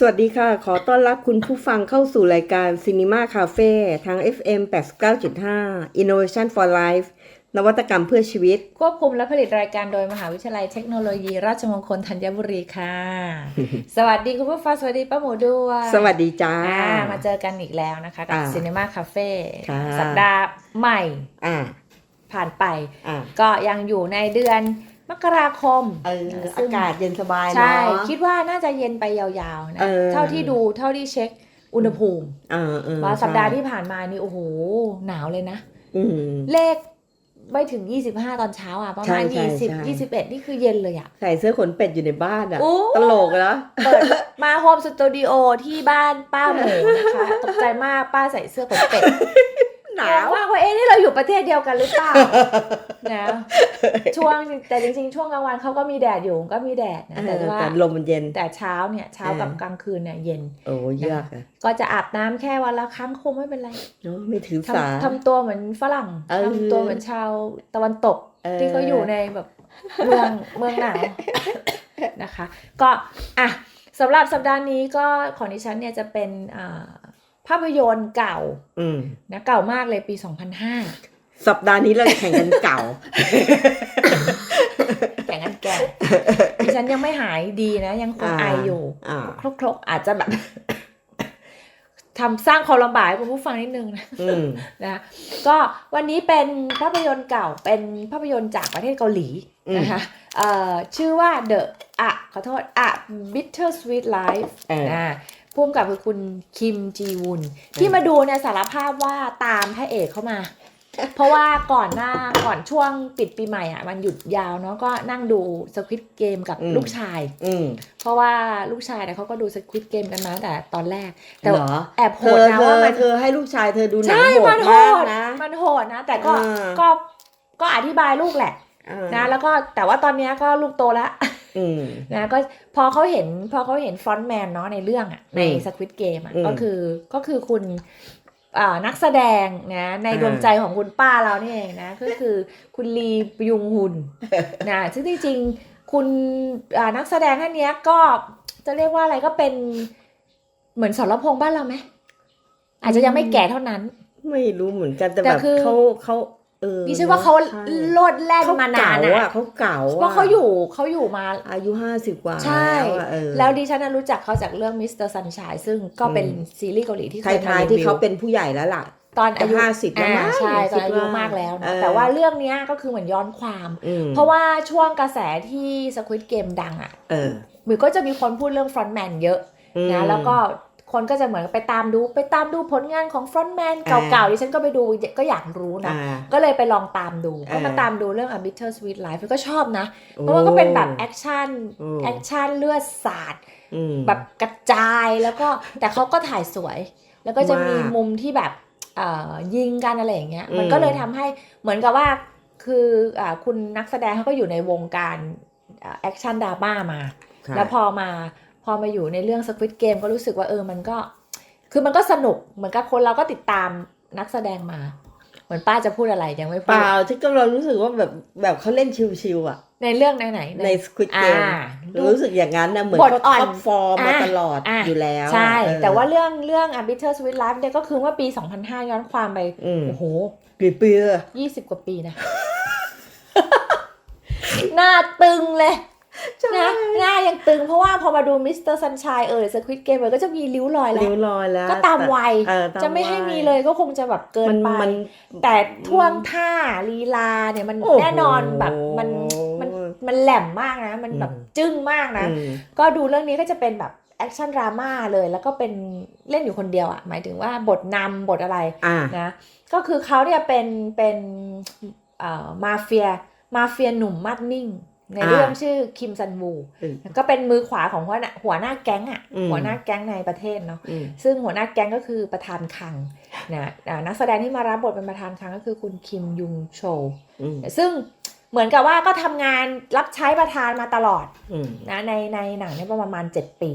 สวัสดีค่ะ ขอต้อนรับคุณผู้ฟังเข้าสู่รายการ Cinema Cafe ทาง FM 89.5 Innovation for Life นวัตกรรมเพื่อชีวิต ควบคุมและผลิตรายการโดยมหาวิทยาลัยเทคโนโลยี ราชมงคลธัญบุรีค่ะ สวัสดีคุณผู้ฟังสวัสดีป้าหมูด้วยสวัสดีจ้าอ่ามาเจอกันอีกแล้วนะคะ กับอ่า Cinema Cafe ค่ะสัปดาห์ใหม่อ่าผ่านไปอ่าก็ยังอยู่ในเดือน มกราคมเออนะอาซึ่งกาศเย็นสบายใช่เนาะคิดว่าน่าจะเย็นไปยาวๆนะเออเท่าที่ดูเท่าที่เช็คอุณหภูมิเออเออว่าสัปดาห์ใช่ที่ผ่านมานี่โอ้โหหนาวเลยนะอืมเลขไม่ถึง 25 ตอนเช้าอะประมาณใช่ใช่ใช่20 21 นี่คือเย็นเลยอะ ใส่เสื้อขนเป็ดอยู่ในบ้านอะโอ้ตลกแล้วเปิดมาโฮมสตูดิโอที่บ้านป้าหมูนะคะ ตกใจมากป้าใส่เสื้อขนเป็ด หนาวว่าว่าเอ๊ะนี่เราอยู่ประเทศเดียวกันหรือเปล่านะช่วงแต่จริงๆ ช่วงกลางวันเขาก็มีแดดอยู่ก็มีแดดนะแต่ว่าแต่ลมมันเย็นแต่เช้าเนี่ยเช้ากับเออกลางคืนเนี่ยเย็น โอ้เยือกอะก็จะอาบน้ำแค่วันละครั้งคงไม่เป็นไรเนาะไม่ถือสาทำทำตัวเหมือนฝรั่งเออทำตัวเหมือนชาวตะวันตกเออที่เขาอยู่ในแบบเมืองเมืองหนาวนะคะ ก็อะสำหรับสัปดาห์นี้ก็ของดิฉันเนี่ยจะเป็นอ่า ภาพยนตร์เก่าอืมนะเก่ามากเลยปี 2005 สัปดาห์นี้เราแข่งกันเก่า แต่งกันแก่ดิฉันยังไม่หายดีนะ ยังคงไออยู่ อ่า ครกๆ อาจจะแบบ ทำสร้างความลำบากให้คุณผู้ฟังนิดนึงนะ อืม นะก็วันนี้เป็นภาพยนตร์เก่าเป็นภาพยนตร์จากประเทศเกาหลีอืม นะคะเอ่อชื่อว่า The อะขอโทษ A Bitter Sweet Life เออ นะ พุ่มกับคือคุณคิมจีวุนที่มาดูเนี่ยสารภาพว่าตามพระเอกเข้ามา เพราะว่าก่อนหน้าก่อนช่วงปิดปีใหม่อะมันหยุดยาวเนาะก็นั่งดูสควิตเกมกับอืมลูกชาย อืมเพราะว่าลูกชายเนี่ยเขาก็ดูสควิตเกมกันมาตั้งแต่ตอนแรก แต่เหรอแอบโหเธดอนะเธว่าอมันเธอให้ลูกชายเธอดูหนังใช่โหมัดนโหมากดนะมันโหดนะ แต่ก็อ่าก็ก็อธิบายลูกแหละอ่านะแล้วก็แต่ว่าตอนเนี้ยก็ลูกโตแล้วอืม นะก็พอเขาเห็นพอเขาเห็นฟรอนต์แมนเนาะในเรื่องอะในอืมสควิตเกมอะอืมก็คือก็คือคุณอ่านักแสดงนะในอ่าดวงใจของคุณป้าเรานี่เองนะก็คือคุณลีปยุงหุนนะซึ่งจริงๆคุณอ่านักแสดงท่านเนี้ยก็จะเรียกว่าอะไรก็เป็นเหมือนสรพงษ์บ้านเราไหมอาจจะยังไม่แก่เท่านั้น ไม่รู้เหมือนกันแต่แต่แบบคือเขาเขา เออดิฉันว่าเขาใช่โลดแล่นเขามานานเก่อะอะเขาเก่าเพราะเขาอยู่เขาอยู่มา อายุห้าสิบกว่าใช่ แล้วอะเออแล้วดิฉันน่ะรู้จักเขาจากเรื่องมิสเตอร์ซันช i ยซึ่งก็เป็นอืมซีรีส์เกาหลีที่ไทเคยยทายมารีที่วิวเขาเป็นผู้ใหญ่แล้วล่ะ ตอนอายุจะ50แล้วมั้งอ่าใช่ตอนอายุคิดว่ามากแล้วเอนะอแต่ว่าเรื่องเนี้ยก็คือเหมือนย้อนความ อืมเพราะว่าช่วงกระแสที่สควิตเกมดังอะเออมือก็จะมีคนพูดเรื่องฟรอนต์แมนเยอะอืมนะแล้วก็ คนก็จะเหมือนไปตามดูไปตามดูผลงานของฟรอนต์แมนเก่าอ่าๆดิฉันก็ไปดูก็อยากรู้นะอ่าก็เลยไปลองตามดูเออก็มาตามดูเรื่อง A Bitter Sweet Life ก็ชอบนะ เพราะว่าก็เป็นแบบแอคชั่นโอ้แอคชั่นเลือดสาดอืมแบบกระจายแล้วก็แต่เขาก็ถ่ายสวย แล้วก็จะมีมากมุมที่แบบเอ่อยิงกันอะไรอย่างเงี้ยอืมมันก็เลยทำให้เหมือนกับว่าคืออาคุณนักแสดงเขาก็อยู่ในวงการแอคชั่นดราม่ามาค่ะแล้วพอมาพ อมาอยู่ในเรื่อง Squid Game ก็รู้สึกว่าเออมันก็ คือมันก็สนุกเหมือนกับคนเราก็ติดตามนักแสดงมา เหมือนป้าจะพูดอะไรยังไม่เปพูดล่าที่กำลังรู้สึกว่าแบบแบบเขาเล่นชิวๆอะ ในเรื่องไหนไหนๆในสควิตเกอ่ามรู้สึกอย่างนั้นนะเหมือนบทเขาอ่อนท็อปฟอร์มมาอะตลอดอะอยู่แล้ว ใช่เออแต่ว่าเรื่องเรื่อง A Bitter Sweet Life เนี่ยก็คือว่าปี 2005 ย้อนความไปอืมโอ้โหกี่ปีอะยี่สิบกว่าปีนะหน้าตึงเลย นะหน้ายังตึงเพราะว่าพอมาดูมิสเตอร์ซันช i ยเออสควิตเกมมันก็จะมีริ้วรอยแล้ริ้ววรอยแล้ว ก็ตามวัยเออตาจะไม่ให้วัมีเลยก็คงจะแบบเกินมันไปมันแต่ท่วงท่าลีลาเนี่ยมันโอ้โหแน่นอนแบบมันมันมันแหลมมากนะ มันแบบอืมจึ้งมากนะอืมก็ดูเรื่องนี้ก็จะเป็นแบบแอคชั่นดราม่าเลยแล้วก็เป็นเล่นอยู่คนเดียวอะ่ะ หมายถึงว่าบทนำบทอะไรอ่านะก็คือเขาเนี่ยเป็นเป็นเอ่อมาเฟียมาเฟียหนุ่มมัดนิ่ง ในอ่าเรื่องชื่อคิมซันวูอืมก็เป็นมือขวาของหัวหน้าหัวหน้าแก๊งอะอืมหัวหน้าแก๊งในประเทศเนาะอืมซึ่งหัวหน้าแก๊งก็คือประธานคังนะอ่านักแสดงที่มารับบทเป็นประธานคังก็คือคุณคิมยุงโชอืมซึ่งเหมือนกับว่าก็ทำงานรับใช้ประธานมาตลอดอืมนะในในหนังเนี่ยประมาณเจ็ดปี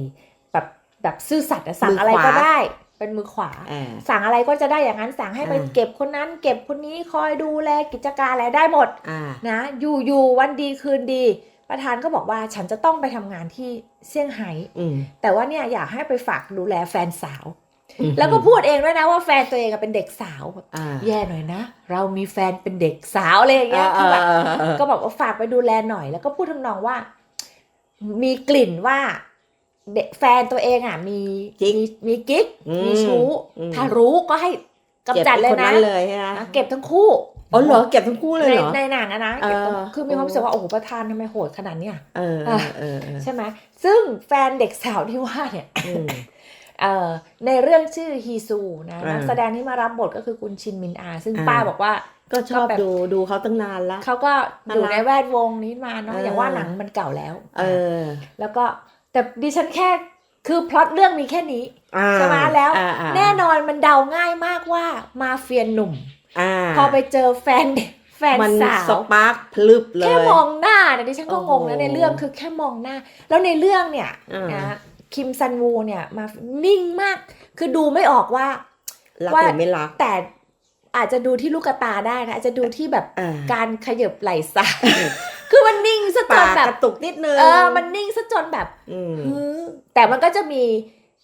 แบบแบบซื่อสัตย์อะสั่งมือขวาอะไรก็ได้ เป็นมือขวาอ่าสั่งอะไรก็จะได้อย่างนั้นสั่งให้ไปอ่าเก็บคนนั้น เก็บคนนี้คอยดูแลกิจการอะไรได้หมดอ่านะอยู่อยู่วันดีคืนดี ประธานก็บอกว่าฉันจะต้องไปทำงานที่เซี่ยงไฮ้อืมแต่ว่าเนี่ยอยากให้ไปฝากดูแลแฟนสาวอืมแล้วก็พูดเองด้วยนะว่าแฟนตัวเองอะเป็นเด็กสาวแบบอ่าแย่หน่อยนะ เรามีแฟนเป็นเด็กสาวอะไรอย่างเงี้ยคือแบบอ่าอ่าอ่าก็บอกว่าฝากไปดูแลหน่อย แล้วก็พูดทำนองว่า มีกลิ่นว่า เด็กแฟนตัวเองอะมีกิ๊กมีมีกิ๊กอืมมีชู้อืม ถ้ารู้ก็ให้กำจัดเลยก็บไอ้คนนะนั้นเลยใช่ไหมอะเก็บทั้งคู่อ๋อเหรอเก็บทั้งคู่เลยในเหรอ ในหนังอะนะเก็บทั้งเออ คือมีความรู้สึกว่าโอ้โหประธานทำไมโหดขนาดเนี้ย เออเออเออเออใช่ไหมซึ่งแฟนเด็กสาวที่ว่าเนี่ย อืม เอ่อในเรื่องชื่อฮีซูนะอ่านันักแสดงที่มารับบทก็คือคุณชินมินอา ซึ่งอ่า ป้าบอกว่า ก็ชอบก็แบบ ดูดูเขาตั้งนานละ เขาก็อยู่น่ารักในแวดวงนี้มาเนาะเอออย่างว่าหนังมันเก่าแล้ว เออ แล้วก็ แต่ดิฉันแค่คือพล็อตเรื่องมีแค่นี้อ่าใช่ไหมแล้วอ่าอ่าแน่นอนมันเดาง่ายมากว่ามาเฟียหนุ่มอ่าพอไปเจอแฟนเด็กแฟนมันสาสวปาร์คพลึบเลยแค่มองหน้าเนี่ยดิฉันก็งงนะโอ้โหในเรื่องคือแค่มองหน้า แล้วในเรื่องเนี่ยอ่านนะคิมซันวูเนี่ยมานิ่งมาก คือดูไม่ออกว่ารักว่าหรือไม่รักแต่อาจจะดูที่ลูกตาได้นะอาจจะดูที่แบบอ่าการขยับไหล่ซ้าย คือมันนิ่งซะจปานกแบกบ ระตุกนิดนึง เออ มันนิ่งซะจนแบบอืมฮึแต่มันก็จะมี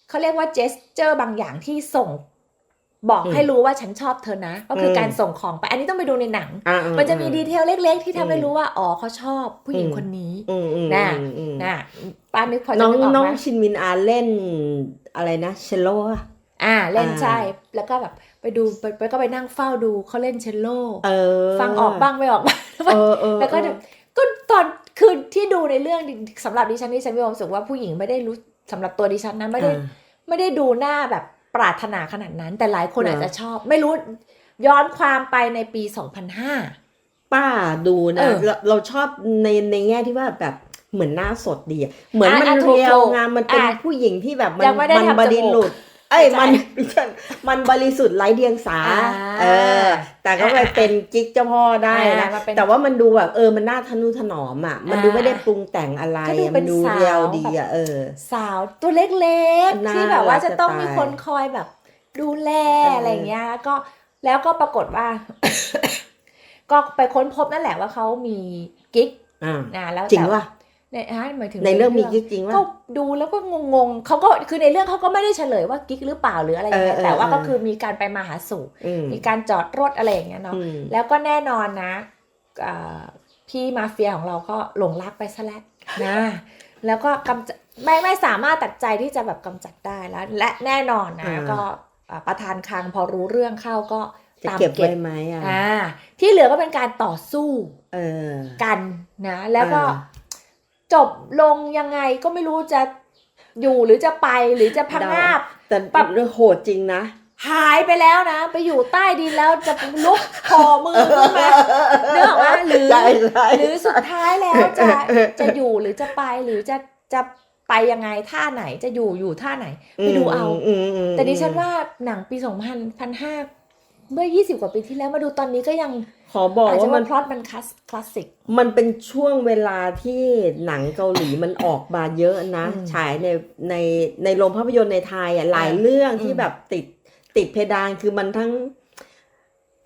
เขาเรียกว่าเจสเจอร์บางอย่างที่ส่ง บอกอืมให้รู้ว่าฉันชอบเธอนะ ก็คืออม การส่งของไป อันนี้ต้องไปดูในหนัง อ่ามันจะมีดีเทลเล็ก ๆ ที่ทำให้อืมรู้ว่า อ๋อเขาชอบผู้หญิงอืม คนนี้ อืมอืมน่ะ อืมอืมนะป้านึกพอจะน้องนึกออกน้องไหมชินมินอาเล่นอะไรนะเชลโลอะอ่า เล่นอ่า ใช่ แล้วก็แบบไปดูไปไปก็ไปนั่งเฝ้าดูเขาเล่นเชลโล เออฟังออกบ้างไม่ออกบ้าง เออเออแล้วก็เออก็ตอนคือ ที่ดูในเรื่องดิสำหรับดิฉันดิฉันมีความรู้สึกว่าผู้หญิงไม่ได้รู้สำหรับตัวดิฉันนะไม่ได้อ่าไม่ได้ดูหน้าแบบปรารถนาขนาดนั้น แต่หลายคนเหรอออาจจะชอบ ไม่รู้ย้อนความไปในปี 2005 ป้าดูนะเออเราเราชอบในในแง่ที่ว่าแบบเหมือนหน้าสดดีอะเหมือนมันอะถูกเรียวถูกงามมันเป็นอะผู้หญิงที่แบบมัยังไม่ได้มัทำบจมูกริสุทธิ์ เอ้ยใช่มันมันบริสุทธิ์ไร้เดียงสาอ่าเออ แต่ก็ไปอ่าเป็นกิ๊กเจ้าพ่อได้นะอ่ามาเป็นแต่ว่ามันดูแบบเออมันน่าทะนุถนอมอะ มันดูอ่าไม่ได้ปรุงแต่งอะไรก็ดูอะเป็มันนดูสาวเรียวดีอะเออ สาวตัวเล็กๆน่าที่แบบว่าจะต้องรักจะมีตายคนคอยแบบดูแลเออออะไรอย่างเงี้ยแล้วก็แล้วก็ปรากฏว่า ก็ไปค้นพบนั่นแหละว่าเขามีกิ๊กอ่านะแล้วจริงแต่ว่ะ ในฮะหมายถึงในเรื่องมีกิ๊กจริงว่ะก็ดูแล้วก็งงๆเขาก็คือในเรื่องเขาก็ไม่ได้เฉลยว่ากิ๊กหรือเปล่าหรืออะไรยังไงเออเออแต่ว่าเออก็คือมีการไปมาหาสู่อืมมีการจอดรถอะไรอย่างเงี้ยเนาะอืมแล้วก็แน่นอนนะอ่าพี่มาเฟียของเราก็หลงรักไปซะแล้วนะแล้วก็กำจัดไม่ไม่สามารถตัดใจที่จะแบบกำจัดได้แล้ว และแน่นอนนะอ่าก็อ่าประธานคลังพอรู้เรื่องเข้าก็จะตามเก็บเก็บไว้ไหมอะอ่าที่เหลือก็เป็นการต่อสู้เออกันนะ แล้วก็อ่า จบลงยังไงก็ไม่รู้จะอยู่หรือจะไปหรือจะพังงาบ แต่ปรับ โหดจริงนะ หายไปแล้วนะ ไปอยู่ใต้ดินแล้วจะลุกพอมือขึ้นมาเนื้อออกมาหรือ ใช่ใช่หรือสุดท้ายแล้วจะจะอยู่หรือจะไปหรือจะจะไปยังไงท่าไหนจะอยู่อยู่ท่าไหน ไปดูเอา มมอืมแต่ดิฉันว่าหนังปี2005 เมื่อ 20 กว่าปีที่แล้วมาดูตอนนี้ก็ยังขอบอกอาจจะว่ามัว่านพล็อตมันคลาสคลาสสิกมันเป็นช่วงเวลาที่หนังเกาหลีมันออกมาเยอะนะอืมฉายในในในโรงภาพยนตร์ในไทยอะหลายอ่าเรื่องที่อืมแบบติดติดเพดานคือมันทั้ง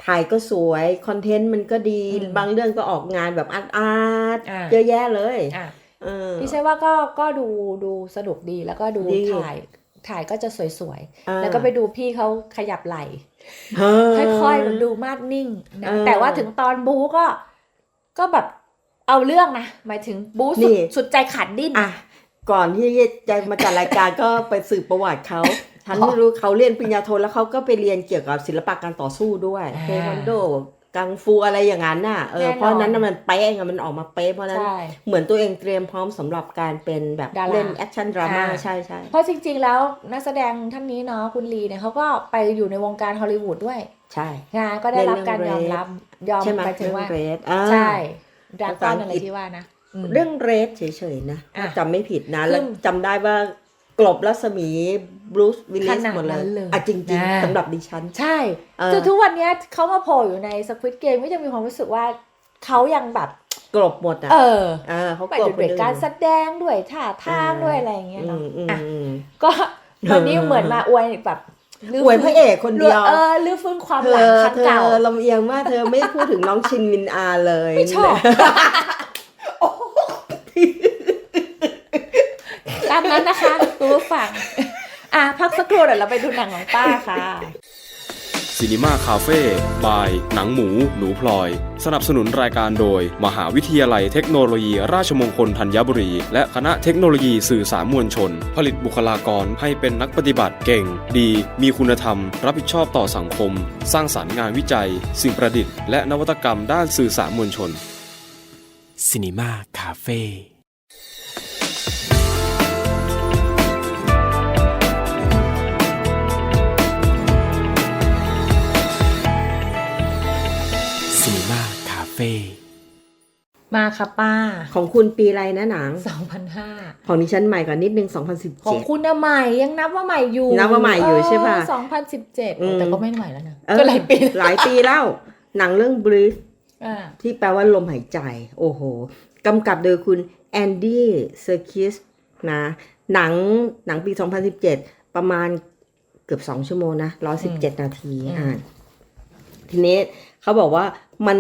ถ่ายก็สวยคอนเทนต์มันก็ดีบางเรื่องก็ออกงานแบบอาร์ตอาร์ตอ่าเยอะแยะเลยอะเออดิฉันว่าก็ก็ดูดูสนุกดีแล้วก็ดูดีถ่าย ถ่ายก็จะสวยอ่าๆแล้วก็ไปดูพี่เขาขยับไหล่เออค่อยๆมันดูมาดนิ่งนะเออแต่ว่าถึงตอนบู๊ก็ก็แบบเอาเรื่องนะหมายถึงบู๊สุดนี่สุดใจขาดดิ้นอะก่อนที่จะมาจัดรายการก็ไปสืบประวัติเขาฉันอ๋อไม่รู้เขาเรียนปริญญาโทแล้วเขาก็ไปเรียนเกี่ยวกับศิลปะการต่อสู้ด้วยอ่าเทควันโด กังฟูอะไรอย่างนั้นน่ะ เออแน่นอนเพราะฉะนั้นน่ะมันเป๊ะไงมันออกมาเป๊ะ เพราะฉะนั้นใช่เหมือนตัวเองเตรียมพร้อมสำหรับการเป็นแบบดาราเล่นแอคชั่นดราม่าอ่าใช่ใช่เพราะจริง ๆ แล้วนักแสดงท่านนี้เนาะคุณลีเนี่ยเขาก็ไปอยู่ในวงการฮอลลีวูดด้วย ใช่นะก็ได้รับการยอมเล่นเรื่องรับ ยอมใช่ไหมไปถึงว่าเรดใช่ดราก้อนภาษาอัอะงไรกฤษที่ว่านะอืมเรื่องเรสเฉยๆนะอะจำไม่ผิดนะคือแล้วจำได้ว่า กลบรัศมีบรูซวิลลิขสนาดหมดเลนั้ยนเลยอะจริงนะๆสำหรับดิฉัน ใช่เออคือทุกวันเนี้ยเขามาโผล่อยู่ในสควิตเกมก็จะมีความรู้สึกว่าเขายังแบบกลบหมดอะ เอออ่าเขาไปกลบด้วยคนอื่นการแสดงด้วยท่าทางด้วยอะไรอย่างเงี้ยอืเนาะมอืมอะอืมก็วันนี้เออเหมือนมาอวยแบบลื้อวยพระเอกคนเดียว เออลื้อฟื้นความเธหลังอครั้งเธเก่าอลำเอียงมากเธอไม่พูดถึงน้องชินมินอาเลย ไม่ชอบตามนั้นนะคะคุณผู้ฟัง อะพักสักครู่เดี๋ยวเราไปดูหนังของป้าค่ะซีนีมาคาเฟ่บาย หนังหมู หนูพลอย สนับสนุนรายการโดย มหาวิทยาลัยเทคโนโลยี ราชมงคลธัญบุรี และคณะเทคโนโลยีสื่อสารมวลชน ผลิตบุคลากรให้เป็นนักปฏิบัติเก่ง ดี มีคุณธรรม รับผิดชอบต่อสังคม สร้างสารรค์งานวิจัย สิ่งประดิษฐ์และนวัตกรรมด้านสื่อสารมวลชน Cinema Cafe ซี มาค่ะป้า ของคุณปีอะไรนะหนัง 2005 ของดิฉันใหม่กว่านิดนึงของ2017คุณอะใหม่ยังนับว่าใหม่อยู่นับว่าใหม่อยู่ใช่ปะเ2017อืมแต่ก็ไม่ใหม่แล้วนะเออก็หลายปี หลายปีแล้ว หนังเรื่อง Breathe อ่าที่แปลว่าลมหายใจ โอ้โหกำกับโดยคุณแอนดี้เซอร์คิสนะหนังหนังปี 2017 ประมาณเกือบ2ชั่วโมงนะ117นาทีอ่าทีนี้เขาบอกว่ามัน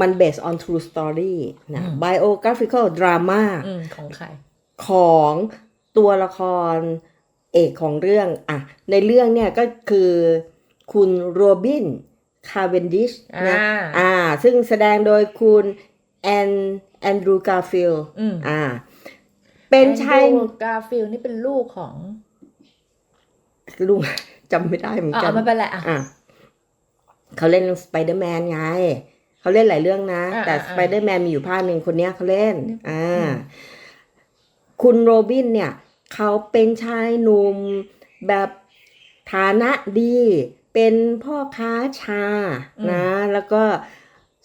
มัน based on true story นะ biographical drama อืมของใคร ของตัวละครเอกของเรื่องอะในเรื่องเนี่ยก็คือคุณโรบินคาเวนดิชนะอ่าอ่าซึ่งแสดงโดยคุณแอนแอนดรูกาฟิลอืมอ่า เป็นชายกาฟิลนี่เป็นลูกของลุงจำไม่ได้เหมือนอ่ากันไม่เป็นไรอะอะเขาเล่นสไปเดอร์แมนไง เขาเล่นหลายเรื่องนะอ่าแต่อ่าสไปเดอร์แมนมีอยู่ภาคหนึ่งคนเนี้ยเขาเล่น อ่าอืมคุณโรบินเนี่ย เขาเป็นชายหนุ่มแบบฐานะดี เป็นพ่อค้าชานะ แล้วก็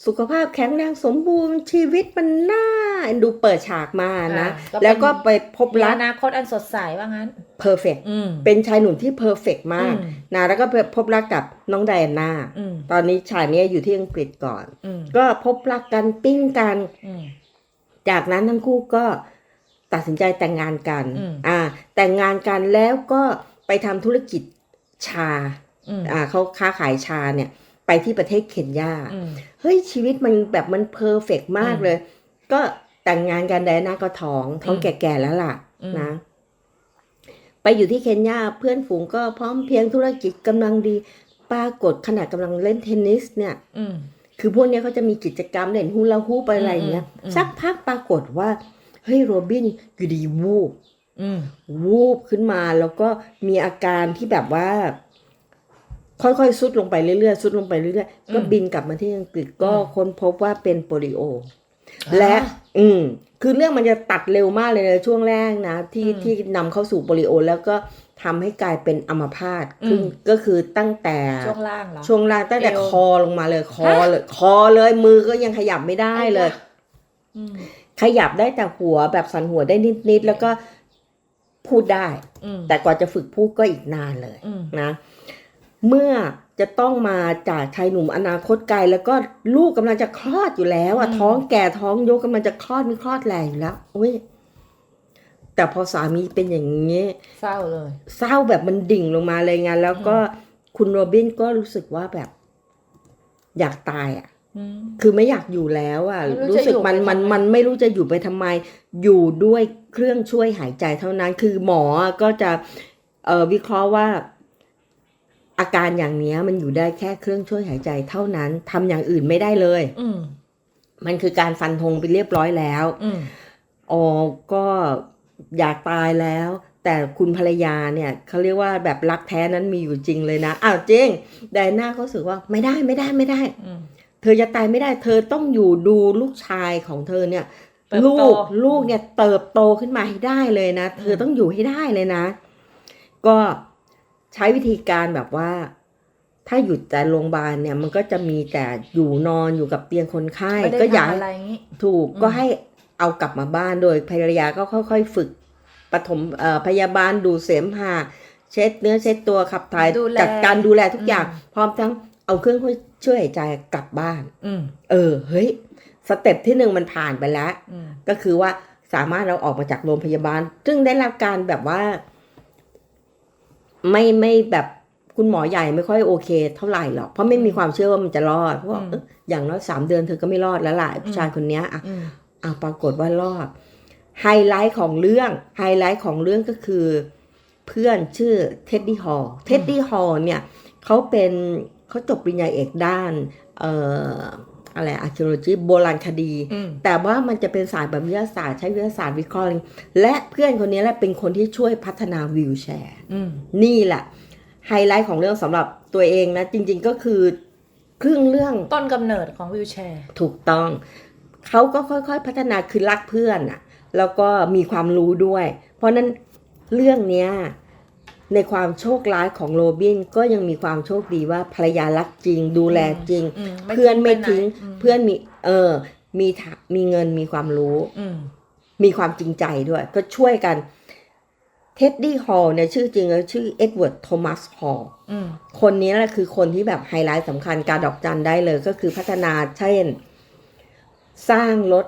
สุขภาพแข็งแรงสมบูรณ์ชีวิตมันน่าเอ็นดูเปิดฉากมานะ อ่าแล้วก็ไปพบมีรัอกนาคตอันสดใสว่างั้น เพอร์เฟกอืม เป็นชายหนุ่มที่เพอร์เฟกมากอืม นะแล้วก็ไปพบรักกับน้องไดอาน่า อืมตอนนี้ฉากนี้อยู่ที่อังกฤษก่อน อืมก็พบรักกันปิ้งกัน อืม จากนั้นทั้งคู่ก็ตัดสินใจแต่งงานกันอืม อ่าแต่งงานกันแล้วก็ไปทำธุรกิจชา อืม อ่าเขาค้าขายชาเนี่ย ไปที่ประเทศเคนยาอืมเฮ้ยชีวิตมันแบบมันเพอร์เฟกมากอืมเลย ก็แต่งงานกันไดอาน่าก็ท้องท้องอืมแก่ๆแล้วล่ะอืมนะไปอยู่ที่เคนยาเพื่อนฝูงก็พร้อมเพรียงธุรกิจกำลังดี ปรากฏขณะกำลังเล่นเทนนิสเนี่ยอืมคือพวกเนี้ยเขาจะมีกิจกรรมเล่นฮูลาฮูปอะไรอย่างเงี้ยอืมอืมสักพักปรากฏว่า เฮ้ยโรบินอยู่ดีวูบอืมวูบขึ้นมาแล้วก็มีอาการที่แบบว่า ค่อยๆซุดลงไปเรื่อยๆซุดลงไปเรื่อยๆก็บินกลับมาที่อังกฤษก็ค้นพบว่าเป็นโปลิโอ และอืมคือเรื่องมันจะตัดเร็วมากเลยในช่วงแรกนะ ที่อืมที่นำเข้าสู่โปลิโอ แล้วก็ทำให้กลายเป็นอัมพาตอืมคือก็คือตั้งแต่ช่วงล่างเหรอช่วงล่างตั้งแต่เอวคอลงมาเลยคอฮะเลย คอเลยมือก็ยังขยับไม่ได้เลยอืมขยับได้แต่หัวแบบสันหัวได้นิดๆแล้วก็พูดได้อืมแต่กว่าจะฝึกพูดก็อีกนานเลยอืมนะ เมื่อจะต้องมาจากชายหนุ่มอนาคตไกล แล้วก็ลูกกำลังจะคลอดอยู่แล้วอะอืมท้องแก่ท้องยกกำลังจะคลอดมีคลอดแรงอยู่แล้วอุ้ยแต่พอสามีเป็นอย่างนี้เศร้าเลย เศร้าแบบมันดิ่งลงมาเลยไงแล้วก็คุณโรบินก็รู้สึกว่าแบบ อยากตายอะอืมคือไม่อยากอยู่แล้วอะไม่รู้รู้สึกจะอยู่มันไปมันทำไมมันไม่รู้จะอยู่ไปทำไม อยู่ด้วยเครื่องช่วยหายใจเท่านั้น คือหมอก็จะ เอ่อวิเคราะห์ว่า อาการอย่างเนี้ยมันอยู่ได้แค่เครื่องช่วยหายใจเท่านั้นทำอย่างอื่นไม่ได้เลย อืมมันคือการฟันธงไปเรียบร้อยแล้วอืมอ๋อก็อยากตายแล้ว แต่คุณภรรยาเนี่ยเขาเรียกว่าแบบรักแท้นั้นมีอยู่จริงเลยนะอ้าวจริงไดอาน่าเขารู้สึกว่าไม่ได้ไม่ได้ไม่ได้อืมเธอจะตายไม่ได้ เธอต้องอยู่ดูลูกชายของเธอเนี่ยเติบลูโตกลูกเนี่ยเติบโตขึ้นมาให้ได้เลยนะ เธอต้องอยู่ให้ได้เลยนะ ก็ ใช้วิธีการแบบว่า ถ้าอยู่แต่โรงพยาบาลเนี่ย มันก็จะมีแต่อยู่นอนอยู่กับเตียงคนไข้ไม่ได้ก็อยากทำให้อะไรอย่างงี้ถูกอืมก็ให้เอากลับมาบ้านโดยภรรยาก็ค่อย ๆ ฝึกปฐมเอ่อพยาบาลดูดเสมหะเช็ดเนื้อเช็ดตัวขับถ่ายดูแลจัดการดูแลทุกอย่างอืมพร้อมทั้งเอาเครื่องช่วยหายใจกลับบ้านอืมเออ เฮ้ย สเต็ปที่หนึ่งมันผ่านไปแล้วอืมก็คือว่าสามารถเราออกมาจากโรงพยาบาล ซึ่งได้รับการแบบว่า ไม่ไม่แบบคุณหมอใหญ่ไม่ค่อยโอเค เท่าไหร่หรอกเพราะไม่มีความเชื่อว่ามันจะรอดเพราะว่าอืมเอ๊ะอย่างน้อยสามเดือนเธอก็ไม่รอดแล้วล่ะไอ้ผู้ชายคนเนี้ยอะอืมอะปรากฏว่ารอดไฮไลท์ของเรื่องไฮไลท์ของเรื่องก็คือ เพื่อนชื่อเท็ดดี้ฮอลเท็ดดี้ฮอลเนี่ยเขาเป็นเขาจบปริญญาเอกด้านเอ่อ อะไรอาร์ e โ o โลจีโบราณคดีอืมแต่ว่ามันจะเป็นสายแบบวิทยาศาสตร์ใช้วิทยาศาสตร์วิเคราะห์และเพื่อนคนนี้แหละเป็นคนที่ช่วยพัฒนาวิวแชร์อืมนี่แหละไฮไลท์ของเรื่องสำหรับตัวเองนะ จริง ๆก็คือครึ่งเรื่องต้นกำเนิดของวิวแชร์ ถูกต้อง เขาก็ค่อยๆพัฒนาคือรักเพื่อนอะแล้วก็มีความรู้ด้วย เพราะนั้นเรื่องเนี้ย ในความโชคร้ายของโรบินก็ยังมีความโชคดีว่าภรรยารักจริง ดูแลจริงอืมเพื่อนไม่ทิ้งปหนเพื่อนมีเออมีทะมีเงินมีความรู้อืมมีความจริงใจด้วย ก็ช่วยกันเท็ดดี้ฮอลเนี่ยชื่อจริงก็ชื่อเอ็ดเวิร์ดโทมัสฮอลอืมคนนี้แหละคือคนที่แบบไฮไลท์สำคัญการดอกจันได้เลยก็คือพัฒนาเช่น สร้างรถ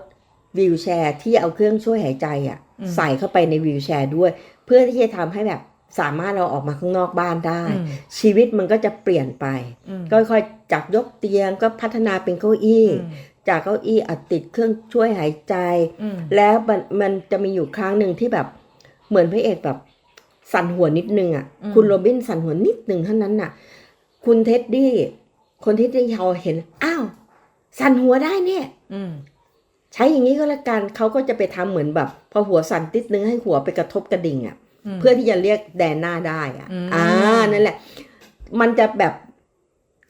วิวแชร์ที่เอาเครื่องช่วยหายใจอะ่ะอืมใส่เข้าไปในวิวแชร์ด้วย เพื่อที่จะทำให้แบบ สามารถเราออกมาข้างนอกบ้านได้อืมชีวิตมันก็จะเปลี่ยนไปอืมค่อยๆจากยกเตียงก็พัฒนาเป็นเก้าอี้อืมจากเก้าอี้อัดติดเครื่องช่วยหายใจอืมแล้วมันมันจะมีอยู่ครั้งหนึ่งที่แบบเหมือนพระเอกแบบสั่นหัวนิดนึงอะอืมคุณโรบินสั่นหัวนิดนึงเท่านั้นน่ะ คุณเท็ดดี้คนที่ได้ยาวเห็นอ้าวสั่นหัวได้เนี่ยอืมใช้อย่างนี้ก็แล้วกันเขาก็จะไปทำเหมือนแบบ พอหัวสั่นติดนึงให้หัวไปกระทบกระดิ่งอะม เพื่อที่จะเรียกแดนหน้าได้อะอืมอ่านั่นแหละ มันจะแบบ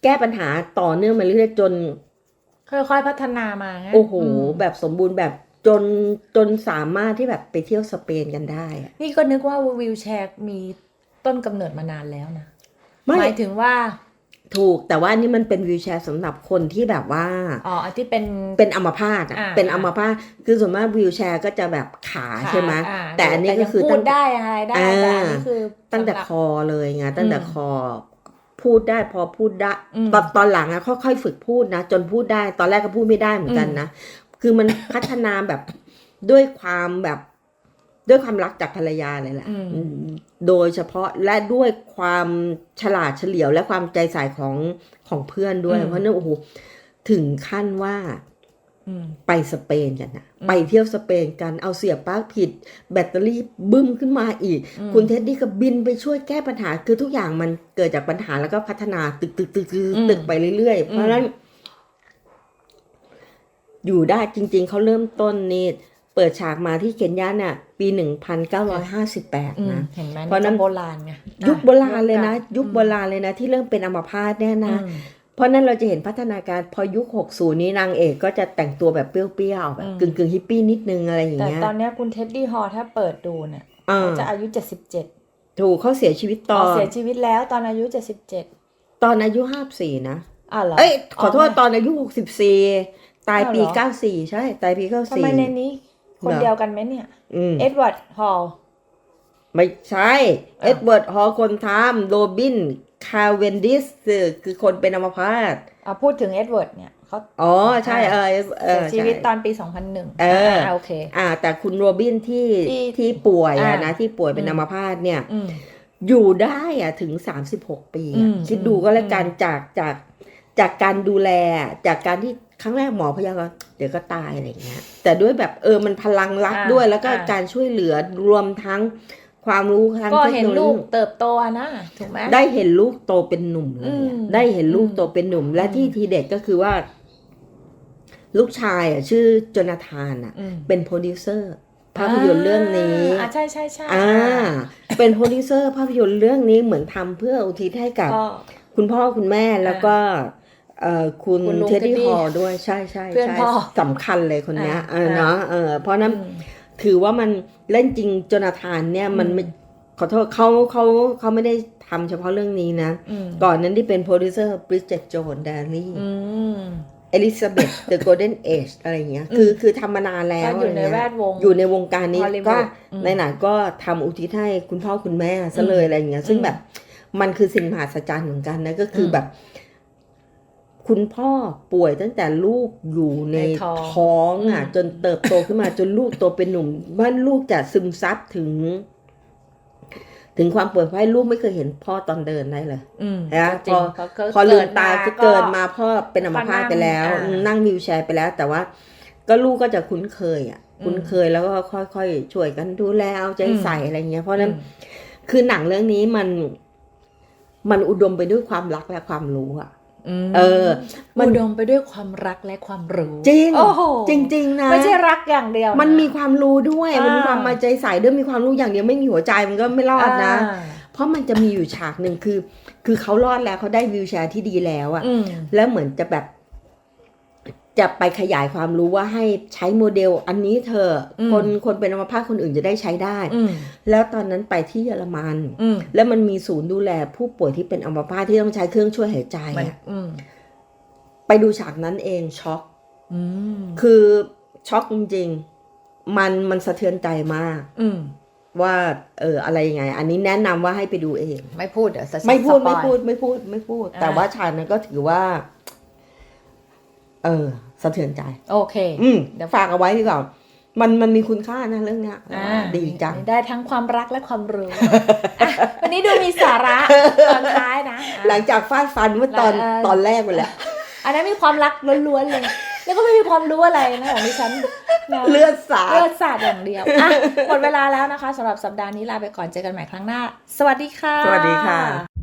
แก้ปัญหาต่อเนื่องมาเรื่อยๆจน ค่อยๆพัฒนามาไงโอ้โหมแบบสมบูรณ์แบบจนจนสามารถที่แบบไปเที่ยวสเปนกันได้อะนี่ก็นึกว่าวิวแชร์มีต้นกำเนิดมานานแล้วนะไม่หมายถึงว่า ถูกแต่ว่าอันนี่มันเป็นวีลแชร์สำหรับคนที่แบบว่าอ๋ออันที่เป็นเป็นอัมพาตอะอ่าเป็นอัมพาตคือส่วนมากวีลแชร์ก็จะแบบขาใช่ไหมอ่าแต่อันนี้ก็คือยังพูตั้ดงได้อะไรได้อ่าแต่อันนี้คือตั้งแต่สำหรับคอเลยไงตั้งแต่อืมคอพูดได้พอพูดได้อืมตอนตอนหลังอะค่อยๆฝึกพูดนะ จนพูดได้ตอนแรกก็พูดไม่ได้เหมือนกันนะ คือมันพัฒนาแบบด้วยความแบบ ด้วยความรักจากภรรยาเลยแหละอืมอืมโดยเฉพาะและด้วยความฉลาดเฉลียวและความใจใส่ของของเพื่อนด้วย เพราะนั่นโอ้โหถึงขั้นว่าอืมไปสเปนกันนะอืมไปเที่ยวสเปนกันเอาเสียบปลั๊กผิด แบตเตอรี่บึ้มขึ้นมาอีกอืมคุณเท็ดดี้ก็บินไปช่วยแก้ปัญหา คือทุกอย่างมันเกิดจากปัญหาแล้วก็พัฒนาตึกตึกตึกตึกตึกไปเรื่อยๆ เพราะฉะนั้น อยู่ได้จริง ๆเขาเริ่มต้นนี่ เปิดฉากมาที่เคนยาเนี่ยปีหนึ่งพันเก้าร้อยห้าสิบแปดอืมนะเห็นไหมเพราะนั้นก็โบราณไงยุคอะโบราณเลยนะก่ยุคโบราณเลยนะ ที่เริ่มเป็นอัมพาตเนี่ยนะอืมเพราะนั้นเราจะเห็นพัฒนาการพอยุค 60 นี้นางเอกก็จะแต่งตัวแบบเปรี้ยวๆแบบอืมกึ่งกึ่งๆฮิปปี้นิดนึงอะไรอย่างแต่เงี้ยตอนเนี้ยคุณเท็ดดี้ฮอลถ้าเปิดดูเนี่ยอ่าเขาจะอายุเจ็ดสิบเจ็ดถูกเขาเสียชีวิตตอนเสียชีวิตแล้วตอนอายุเจ็ดสิบเจ็ดตอนอายุ 54 นะอะเหรอเอ้ยขอโทษไม่ตอนอายุ 64 ตายปีอ้าวเหรอ94 ใช่ ตายปีทำไมใน94นี้ คนเหรอเดียวกันไหมเนี่ยอืมเอ็ดเวิร์ดฮอลไม่ใช่อ้าวเอ็ดเวิร์ดฮอลคนทำโรบิน คาเวนดิสคือคนเป็นอัมพาตอะพูดถึงเอ็ดเวิร์ดเนี่ยเขาอ๋อ ใช่เออเอเสีอยชีวิตใช่ตอนปีสองพันหนึ่งเออโอเค อ่า แต่คุณโรบินที่ที่ที่ป่วยอะอ่านะ ที่ป่วยเป็นอืมอัมพาตเนี่ยอืมอยู่ได้อะถึง 36 ปีอือะมคิดดูก็แล้วกันจากจากจากการดูแลจากการที่ ครั้งแรกหมอพยากรณ์เดี๋ยวก็ตายอะไรเงี้ย แต่ด้วยแบบเออมันพลังรักอ่าด้วย แล้วก็อ่าการช่วยเหลือรวมทั้งความรู้ทั้งก็เทคเห็นโนโลลูกยีเติบโตอะนะถูกไหมได้เห็นลูกโตเป็นหนุ่มเลยอะอืมได้เห็นลูกอืมโตเป็นหนุ่ม และอืมที่ทีเด็ดก็คือว่า ลูกชายอะ ชื่อโจนาธานอะอืมเป็นโปรดิวเซอร์ภาพยนตร์เรื่องนี้อ่าใช่ใช่ใช่อ่า เป็นโปรดิวเซอร์ภาพยนตร์เรื่องนี้เหมือนทำเพื่ออุทิศให้กับก็คุณพ่อคุณแม่แล้วก็ เอ่อคุณคุณลุงเท็ดดี้เท็ดดี้ฮอลด้วยใช่ใช่เพื่อนใช่พ่อสำคัญเลยคนเนี้ยอ่าเออเนาะเออเพราะนั้นอืมถือว่ามันเล่นจริงโจนาธานเนี่ยมันอืม ไม่ขอโทษเขาเขาเขาไม่ได้ทำเฉพาะเรื่องนี้นะ อืมก่อนนั้นที่เป็นโปรดิวเซอร์บริ d เจตโจนแดรี่อืมอลิซาเบธ The Golden Age อะไรอย่างเงี้ยคือคือทำมานานแล้วก็อยู่ในะไรแวเงี้ดวง อยู่ในวงการนี้ฮอลลีวูดก็อืม ในหนังก็ทำอุทิศให้คุณพ่อคุณแม่ซะเลยอะไรอย่างเงี้ยซึ่งอืมแบบมันคือสิ่งมหัศจรรย์เหมือนกันนะก็คืออม แบบ คุณพ่อป่วยตั้งแต่ลูกอยู่ในในท้องท้องอะอืมจนเติบโตขึ้นมาจนลูกโตเป็นหนุ่มว่าลูกจะซึมซับถึง ถึงความป่วยเพราะให้ลูกไม่เคยเห็นพ่อตอนเดินได้เลย อืมนะจริงพอ เพราะพอลืมตาก็เกิดมาก็พ่อเป็นอัมพาตไปแล้วก็นั่งอืมอ่านั่งวิวแชร์ไปแล้ว แต่ว่า ก็ลูกก็จะคุ้นเคยอะอืมคุ้นเคยแล้วก็ค่อยๆช่วยกันดูแลเอาใจอืมใส่อะไรเงี้ยเพราะฉะนั้นอืมคือหนังเรื่องนี้มัน มันอุดมไปด้วยความรักและความรู้อะม เออ มันอุดมไปด้วยความรักและความรู้ จริงโอ้โหจริงๆนะไม่ใช่รักอย่างเดียวะมันมีความรู้ด้วยอ่ามัมันมีความมาใจใส่ด้วยมีความรู้อย่างเดียวไม่มีหัวใจมันก็ไม่รอดนะอ่าเพราะมันจะมีอยู่ฉากหนึ่งคือ คือเขารอดแล้วเขาได้วิวแชร์ที่ดีแล้วอะอืมแล้วเหมือนจะแบบ จะไปขยายความรู้ว่าให้ใช้โมเดลอันนี้เธอะอืมคนคนเป็นอัมพาตคนอื่นจะได้ใช้ได้อืมแล้วตอนนั้นไปที่เยอรมันอืมแล้วมันมีศูนย์ดูแลผู้ป่วยที่เป็นอัมพาตที่ต้องใช้เครื่องช่วยหายใจมันอะอืมไปดูฉากนั้นเองช็อกอืมคือช็อกจริงๆมันมันสะเทือนใจมากอืมว่าเอออะไรยังไง อันนี้แนะนำว่าให้ไปดูเอง ไม่พูดเดี๋ยวจะไม่พูดสปไม่อยพูดไม่พูดไม่พูดอ่าแต่ว่าฉากนั้นก็ถือว่า เออ สะเทือนใจ โอเค อืมเดี๋ยวฝากเอาไว้ดีกว่ามันมันมีคุณค่านะเรื่องเนี้ยอ่าดีจัง ได้ทั้งความรักและความรู้อะวันนี้ดูมีสาระตอนท้ายนะอะหลังจากฟาดฟันเมื่อตอนเออตอนแรกไปแล้วอันนั้นมีความรักล้วนๆเลย แล้วก็ไม่มีความรู้อะไรนะของดิฉันนะเลือดสาดเลือดสาดอย่างเดียวอะหมดเวลาแล้วนะคะสำหรับสัปดาห์นี้ลาไปก่อนเจอกันใหม่ครั้งหน้า สวัสดีค่ะ สวัสดีค่ะ